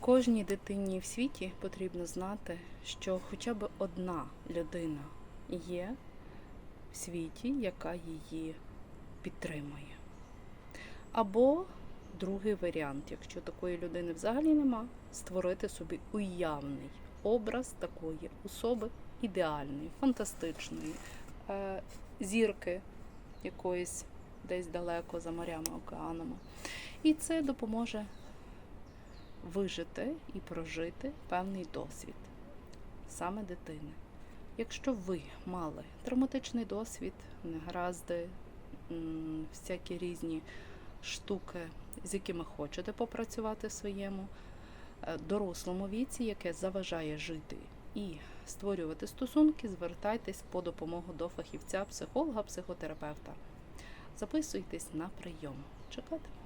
Кожній дитині в світі потрібно знати, що хоча б одна людина є в світі, яка її підтримує. Або другий варіант, якщо такої людини взагалі нема, створити собі уявний образ такої особи ідеальної, фантастичної, е, зірки якоїсь десь далеко за морями, океанами. І це допоможе вижити і прожити певний досвід саме дитини. Якщо ви мали травматичний досвід, негаразди, всякі різні штуки, з якими хочете попрацювати в своєму е, дорослому віці, яке заважає жити і створювати стосунки, звертайтесь по допомогу до фахівця, психолога, психотерапевта. Записуйтесь на прийом. Чекати.